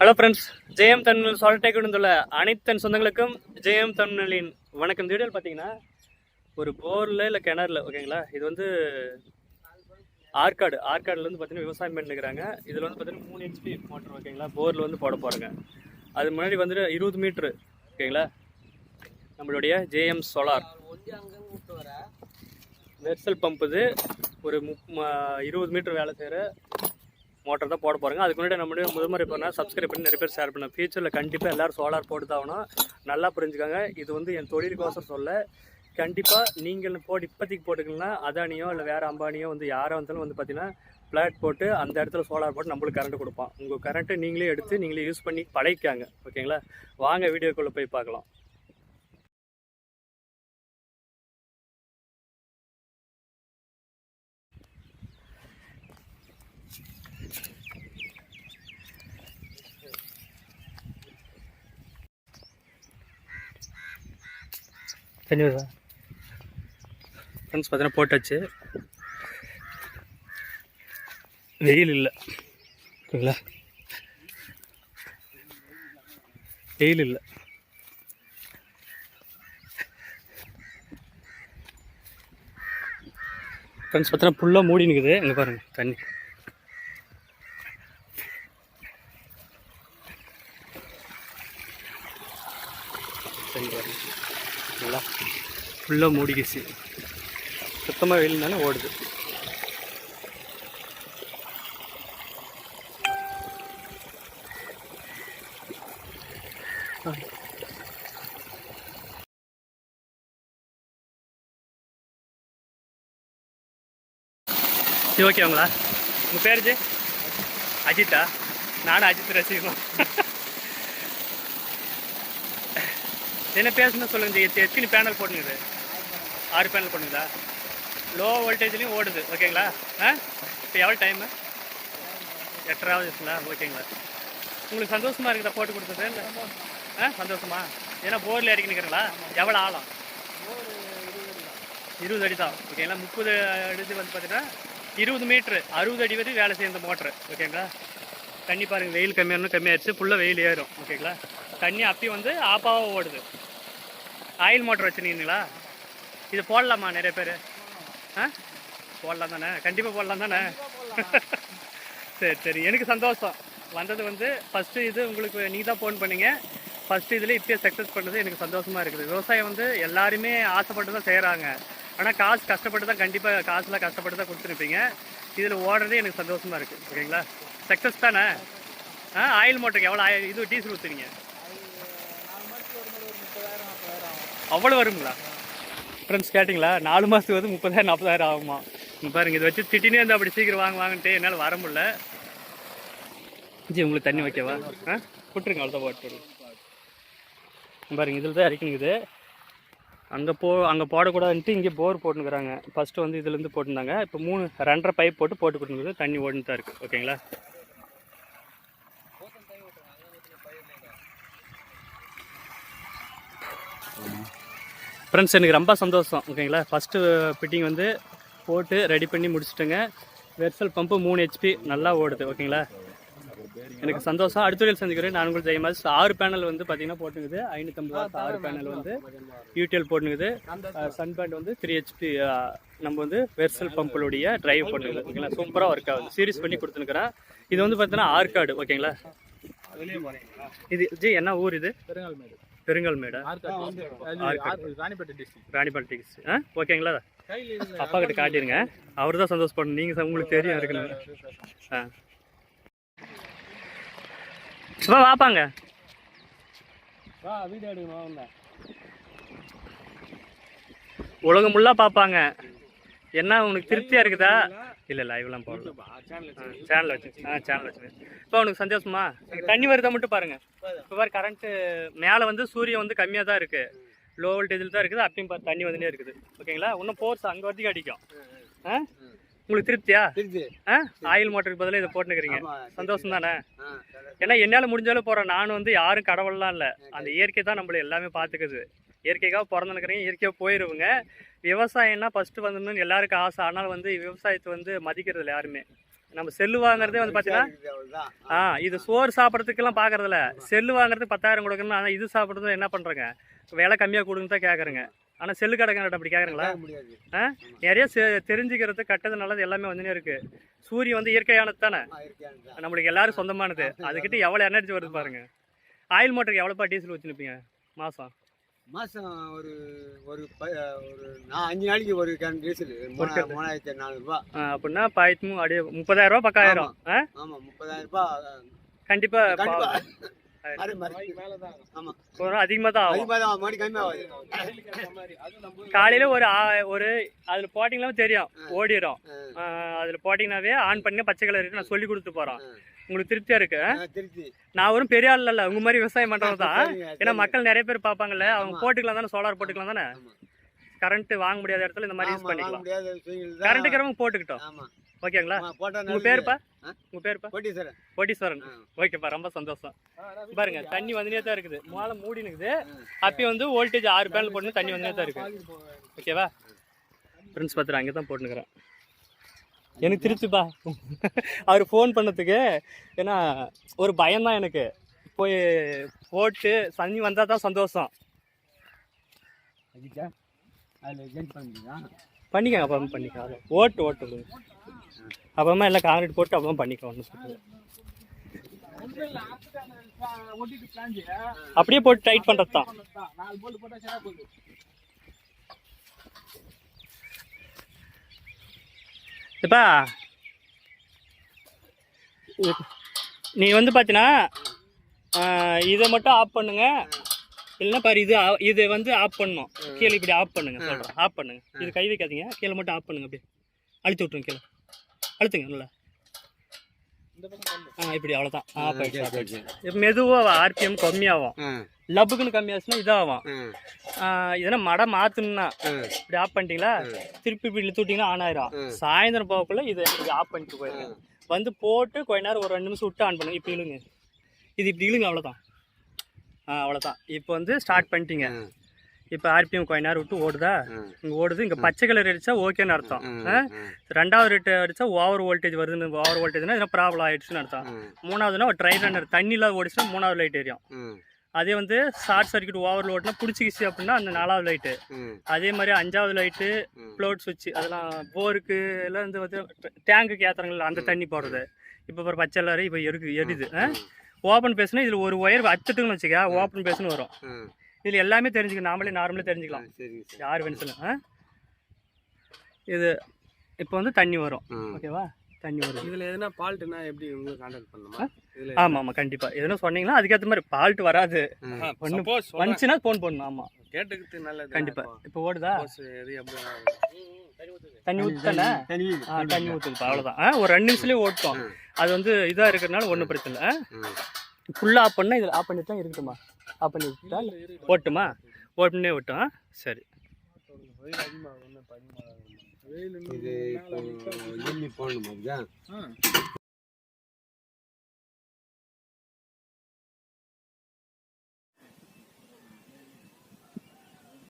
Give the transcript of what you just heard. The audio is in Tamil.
ஹலோ ஃப்ரெண்ட்ஸ் ஜெயம் தமிழ் சொல்லிட்டே கொண்டுள்ள அனைத்து சொந்தங்களுக்கும் ஜெயம் தமிழின் வணக்கம். இந்த வீடியோவில் பார்த்தீங்கன்னா ஒரு போரில் இல்லை கிணறுல ஓகேங்களா இது வந்து ஆற்காடு. ஆற்காடுலேருந்து வந்து பார்த்தீங்கன்னா விவசாயம் பண்ணிருக்கிறாங்க. இதில் வந்து பார்த்தீங்கன்னா மூணு ஹெச்பி மோட்டர் ஓகேங்களா போரில் வந்து போட போகிறாங்க அது முன்னாடி வந்துட்டு இருபது மீட்ரு ஓகேங்களா நம்மளுடைய ஜேஎம் சோலார் வெர்சல் பம்ப் இது ஒரு முப் இருபது மீட்டர் வேலை செய்கிற மோட்டர் தான் போட போகிறாங்க அதுக்கு முன்னாடி நம்மளுடைய முதல்முறை பண்ணால் சப்ஸ்கிரைப் பண்ணி நிறைய பேர் ஷேர் பண்ண. ஃபியூச்சரில் கண்டிப்பாக எல்லோரும் சோலார் போட்டு தான் நல்லா புரிஞ்சுக்காங்க. இது வந்து என் தொழிலுக்கோசம் சொல்ல கண்டிப்பாக நீங்கள் போட்டு இப்போதைக்கு போட்டுக்கலாம் அதானியோ இல்லை வேறு அம்பானியோ வந்து யாராக வந்தாலும் வந்து பார்த்தீங்கன்னா ஃப்ளாட் போட்டு அந்த இடத்துல சோலார் போட்டு நம்மளுக்கு கரண்ட் கொடுப்பான். உங்கள் கரண்ட்டை நீங்களே எடுத்து நீங்களே யூஸ் பண்ணி பழகிக்காங்க. ஓகேங்களா வாங்க வீடியோக்குள்ளே போய் பார்க்கலாம். வருதா ஃப்ரெண்ட்ஸ் பார்த்தீங்கன்னா போட்டாச்சு. வெயில் இல்லை. ஓகேங்களா வெயில் இல்லை. ஃப்ரெண்ட்ஸ் பார்த்தீங்கன்னா ஃபுல்லாக மூடி நிற்குது இங்கே பாருங்கள் தண்ணி பாருங்க நல்லா ஃபுல்லாக மூடிக்கிச்சு. சுத்தமாக வெயில்னால ஓடுது. சரி ஓகேங்களா உங்கள்? பேர் ஜி? அஜித்தா. நானும் அஜித் ரசிகன் என்ன பேசணும் சொல்லுங்க எத்தனை பேனல் போட்டுங்குது ஆறு பேனல் போட்டுங்களா லோ வோல்டேஜ்லேயும் ஓடுது ஓகேங்களா? ஆ? இப்போ எவ்வளோ டைமு எட்டராவது இருக்குங்களா? ஓகேங்களா? உங்களுக்கு சந்தோஷமாக இருக்குதா போட்டு கொடுத்தது? இல்லை? ஆ சந்தோஷமா? ஏன்னா போரில் இறக்கி நிற்கிறீங்களா எவ்வளோ ஆழம்? இருபது அடி தான். ஓகேங்களா? முப்பது அடி வந்து பார்த்தீங்கன்னா இருபது மீட்ரு அறுபது அடி வரை வேலை செய்யும் இந்த மோட்ரு ஓகேங்களா? தண்ணி பாருங்கள் வெயில் கம்மியாகணும் கம்மியாகிடுச்சு ஃபுல்லாக வெயில் ஏறும். ஓகேங்களா? தண்ணி அப்பி வந்து ஆப்பாவாக ஓடுது. ஆயில் மோட்டர் வச்சுருக்கீங்களா? இது போடலாமா நிறைய பேர்? ஆ? போடலாம் தானே? கண்டிப்பாக போடலாம் தானே? சரி சரி. எனக்கு சந்தோஷம். வந்தது வந்து ஃபஸ்ட்டு இது உங்களுக்கு நீ தான் ஃபோன் பண்ணீங்க. ஃபஸ்ட்டு இதில் இப்போயே சக்ஸஸ் பண்ணது எனக்கு சந்தோஷமாக இருக்குது. விவசாயம் வந்து எல்லாருமே ஆசைப்பட்டு தான் செய்கிறாங்க ஆனால் காசு கஷ்டப்பட்டு தான் கண்டிப்பாக காசுலாம் கஷ்டப்பட்டு தான் கொடுத்துருப்பீங்க. இதில் ஓடுறதே எனக்கு சந்தோஷமாக இருக்குது ஓகேங்களா? சக்ஸஸ் தானே? ஆ ஆயில் மோட்டருக்கு எவ்வளோ ஆயில் இது டீசல் ஊற்றுறீங்க அவ்வளோ வருங்களா? ஃப்ரெண்ட்ஸ் கேட்டிங்களா? நாலு மாதத்துக்கு வந்து முப்பதாயிரம் நாற்பதாயிரம் ஆகுமா? பாருங்க இதை வச்சு திட்டினே இருந்தால் அப்படி சீக்கிரம் வாங்க வாங்கன்ட்டு என்னால் வர முடியல. ஜி உங்களுக்கு தண்ணி வைக்கவா? ஆ? விட்டுருங்க அவ்வளோதான் போட்டு இங்க பாருங்க இதில் தான் இறக்கினுக்குது. அங்கே போ அங்கே போடக்கூடாதுன்ட்டு இங்கே போர் போட்டுனுக்குறாங்க. ஃபஸ்ட்டு வந்து இதுலேருந்து போட்டிருந்தாங்க. இப்போ மூணு ரெண்டரை பைப் போட்டு போட்டு கொடுத்துருக்குது தண்ணி ஓடின்னு தான் இருக்குது ஓகேங்களா? ஃப்ரெண்ட்ஸ் எனக்கு ரொம்ப சந்தோஷம் ஓகேங்களா? ஃபஸ்ட்டு ஃபிட்டிங் வந்து போட்டு ரெடி பண்ணி முடிச்சுட்டுங்க. வெர்சல் பம்பு மூணு ஹெச்பி நல்லா ஓடுது ஓகேங்களா? எனக்கு சந்தோஷம். அடுத்த வீடியோ சந்திக்கிறேன். நான் உங்களுக்கு ஜெயமாஸ் ஆறு பேனல் வந்து பார்த்தீங்கன்னா போட்டுங்குது ஐநூற்றம்பது ரூபா ஆறு பேனல் வந்து யூடிஎல் போட்டுங்குது சன் பேண்ட் வந்து த்ரீ ஹெச்பி நம்ம வந்து வெர்சல் பம்புடைய டிரைவ் போட்டுங்குது ஓகேங்களா? சூப்பராக ஒர்க் ஆகுது. சீரிஸ் பண்ணி கொடுத்துருக்குறேன் இது வந்து பார்த்தீங்கன்னா ஆற்காடு ஓகேங்களா? இது ஜி என்ன ஊர் இது? பெருங்கால்மேடு பெருங்கல்மேடா ராணிப்பேட்டை டிஸ்ட்ரிக்ட் ராணிபால் டிக்ஸ் ஆ? ஓகேங்களா? அப்பா கிட்ட காட்டிடுங்க. அவர் தான் சந்தோஷப்படணும் நீங்கள் உங்களுக்கு தெரியும் இருக்கணும் ஆ. வா வாப்பாங்க. உலகம் ஃபுல்லாக பார்ப்பாங்க என்ன உனக்கு திருப்தியாக இருக்குதா? இல்லை லைவ்லாம் போடல. சேனல் வச்சு ஆ சேனல் வச்சு இப்போ உனக்கு சந்தோஷமா? தண்ணி வருதா மட்டும் பாருங்க. இப்போ பாரு கரண்ட்டு மேலே வந்து சூரியன் வந்து கம்மியாக தான் இருக்குது லோ வோல்டேஜில் தான் இருக்குது. அப்பயும் பாரு தண்ணி வந்துட்டே இருக்குது. ஓகேங்களா? இன்னும் ஃபோர்ஸ் அங்கே வரைக்கும் அடிக்கும். ஆ? உங்களுக்கு திருப்தியா? ஆ? ஆயில் மோட்டருக்கு பதிலாக இதை போட்டுக்கிறீங்க. சந்தோஷம் தானே? ஏன்னா என்னால் முடிஞ்சாலும் போகிறேன் நானும் வந்து யாரும் கடவுள்லாம் இல்லை. அந்த இயற்கை தான் நம்மளை எல்லாமே பார்த்துக்குது. இயற்கைக்காக பிறந்துனுக்கிறீங்க இயற்கையாக போயிடுவோங்க விவசாயம்னா ஃபஸ்ட்டு வந்துன்னு எல்லாருக்கும் ஆசை. ஆனால் வந்து விவசாயத்தை வந்து மதிக்கிறது இல்லை யாருமே. நம்ம செல்லு வாங்குறதே வந்து பார்த்தீங்கன்னா ஆ இது சோறு சாப்பிட்றதுக்கெல்லாம் பார்க்கறதில்ல செல்லு வாங்குறதுக்கு பத்தாயிரம் கொடுக்கணும் ஆனால் இது சாப்பிட்றது என்ன பண்ணுறேங்க விலை கம்மியாக கொடுங்க தான் கேட்குறேங்க ஆனால் செல்லு கடைக்காரன் அப்படி கேட்குறீங்களா ஆ நிறைய தெரிஞ்சுக்கிறது கட்டது நல்லது எல்லாமே வந்துனே இருக்கு. சூரியன் வந்து இயற்கையானது தானே? நம்மளுக்கு எல்லாரும் சொந்தமானது. அதுக்கிட்ட எவ்வளோ எனர்ஜி வருது பாருங்க. ஆயில் மோட்டருக்கு எவ்வளோப்பா டீசல் வச்சுருப்பீங்க மாதம் மாசம் ஒரு ஒரு ஒரு நான் அஞ்சு நாளைக்கு ஒரு கேன் டீசல். மூணாயிரத்தி நானூறுபா அப்படின்னா பாயத்து அப்படியே முப்பதாயிரம் ரூபா பக்கம் ஆயிரும் ஆ? ஆமா முப்பதாயிரம் ரூபாய் கண்டிப்பாக கண்டிப்பா அது மாதிரி அதிகமாக தான் ஆகும். அதிகமாக தான் காலையில் ஒரு ஒரு அதில் போட்டிங்களாவே தெரியும். ஓடிடும் அதில் போட்டிங்கனாவே ஆன் பண்ணி பச்சை கலர் இருக்கு. நான் சொல்லி கொடுத்து போகிறோம் ஆ. உங்களுக்கு திருப்தியாக இருக்கு? நான் ஒரு பெரிய ஆள் இல்லை. உங்க மாதிரி விவசாயம் பண்ணுறது தான். ஏன்னா. மக்கள் நிறைய பேர் பார்ப்பாங்கல்ல. அவங்க. போட்டுக்கலாம் தானே? சோலார் போட்டுக்கலாம் தானே. கரண்ட் வாங்க முடியாத இடத்துல இந்த மாதிரி யூஸ் பண்ணிக்கலாம். கரண்ட் இருக்கிறவங்க போட்டுக்கிட்டோம். ஆமா. ஓகேங்களா? ஆமா, போட்டா உங்க நல்லது. பேருப்பா? ஆ? உங்க பேருப்பா? கோட்டீஸ்வரன். கோட்டீஸ்வரன். ஓகேப்பா ரொம்ப சந்தோஷம். பாருங்க தண்ணி வந்துனே தான் இருக்குது. மேலே மூடி ம். அப்பயும் வந்து வோல்டேஜ் ஆறு பேனல் போட்டு தண்ணி வந்துனே தான் இருக்கு ஓகேவா? ஃப்ரெண்ட்ஸ் பார்த்துட்டு அங்கே தான் போட்டுனுக்குறேன். எனக்கு திருச்சிப்பா அவர் ஃபோன் பண்ணதுக்கு ஏன்னா ஒரு பயம்தான் எனக்கு. போய் போட்டு தண்ணி வந்தால் தான் சந்தோஷம்? பண்ணிக்கோங்க அது ஓட்டு ஓட்டு. அப்புறமா எல்லாம் காங்கிரீட் போட்டு அப்புறமா பண்ணிக்கலாம் அப்படியே போட்டு டைட் பண்ணுறது தான். இப்பா நீ வந்து பார்த்தீங்கன்னா இதை மட்டும் ஆஃப் பண்ணுங்க. இல்லைன்னா பாரு இது இது வந்து ஆஃப் பண்ணணும். கீழே இப்படி ஆஃப் பண்ணுங்க சொல்கிறேன் ஆஃப் பண்ணுங்க. இது கை வைக்காதீங்க. கீழே மட்டும் ஆஃப் பண்ணுங்க அப்படியே. அழுத்தி விட்ருங்க கீழே. அழுத்துங்க நல்லா. இந்த பக்கம் பண்ணு. ஆ இப்படி அவ்வளோதான் சரி. இப்போ மெதுவாக ஆர்பிஎம் கம்மியாகும். ஆ, லப்புக்குன்னு கம்மியாச்சுன்னா இதாகும். ஆ, இதெல்லாம் மடை மாற்றணும்னா ஆ. இப்படி ஆஃப் பண்ணிட்டீங்களா? திருப்பி இப்படி இழுத்து விட்டீங்கன்னா ஆன் ஆயிரும். சாயந்தரம் போகக்குள்ள இதை இப்படி ஆஃப் பண்ணிட்டு போயிருங்க வந்து போட்டு கொஞ்ச நேரம் ஒரு ரெண்டு நிமிஷம் விட்டு ஆன் பண்ணுங்க. இப்போ இழுங்க. இது இப்படி இழுங்க அவ்வளோதான் ஆ அவ்வளோதான் இப்போ வந்து ஸ்டார்ட் பண்ணிட்டீங்க. இப்போ ஆர்பிஎம் கொஞ்ச நேரம் விட்டு ஓடுதா. இங்கே ஓடுது இங்கே பச்சை கலர் அடிச்சா ஓகேன்னு அர்த்தம். ரெண்டாவது ரேட்டு அடிச்சா ஓவர் வோல்டேஜ் வருதுன்னு ஓவர் வோல்டேஜ்னா இதெல்லாம் ப்ராப்ளம் ஆயிடுச்சுன்னு அர்த்தம். மூணாவதுனா ஒரு ட்ரை ரன்னர் தண்ணியில் ஓடிச்சுன்னா மூணாவது லைட் எரியும் அதே வந்து ஷார்ட் சர்க்யூட் ஓவர் லோட்னா பிடிச்சிக்கிச்சு அப்படின்னா அந்த நாலாவது லைட்டு அதே மாதிரி அஞ்சாவது லைட்டு ம். ஃப்ளோட் சுவிட்ச் அதெல்லாம் போருக்கு எல்லாம் வந்து வந்து டேங்குக்கு ஏற்றுறாங்கல்ல அந்த தண்ணி போடுறது. இப்போ ஒரு பச்சை எல்லாரும் இப்போ எருக்கு எரியுது. ஓப்பன் பேசுனா இதில் ஒரு ஒயர் அத்துட்டுன்னு வச்சுக்க ஓப்பன் பேசுன்னு வரும். இதில் எல்லாமே தெரிஞ்சுக்கலாம் நாமளே நார்மலே ஆ, தெரிஞ்சுக்கலாம் சரிங்க சார். யார் வேணும் இது இப்போ வந்து தண்ணி வரும். ஓகேவா? தண்ணி வரும். இதுல எதுனா ஃபால்ட்னா எப்படி உங்களுக்கு கான்டாக்ட் பண்ணணுமா? இதுல ஆமாம் ஆமாம் கண்டிப்பாக எதுனா சொன்னீங்கன்னா அதுக்கேற்ற மாதிரி ஃபால்ட் வராது. சப்போஸ் வந்துச்சுன்னா ஃபோன் பண்ணணும் ஆமாம் கேட்டுக்கிட்டு நல்லது கண்டிப்பாக இப்போ. ஓடுதா? தண்ணி ஊற்றுதானே தண்ணி ஆ தண்ணி ஊற்றுதுப்பா அவ்வளோதான் ஆ ஒரு ரெண்டு நிமிஷத்துலேயே ஓட்டும் அது வந்து இதாக இருக்கிறதுனால ஒன்றும் பிரச்சனை இல்லை. ஃபுல்லாக ஆஃப் பண்ணால் இதில் ஆஃப் பண்ணிட்டு தான் இருக்கட்டுமா ஆஃப் பண்ணி விட்டா ஓட்டுமா ஓட்டுனே விட்டோம். சரி. இது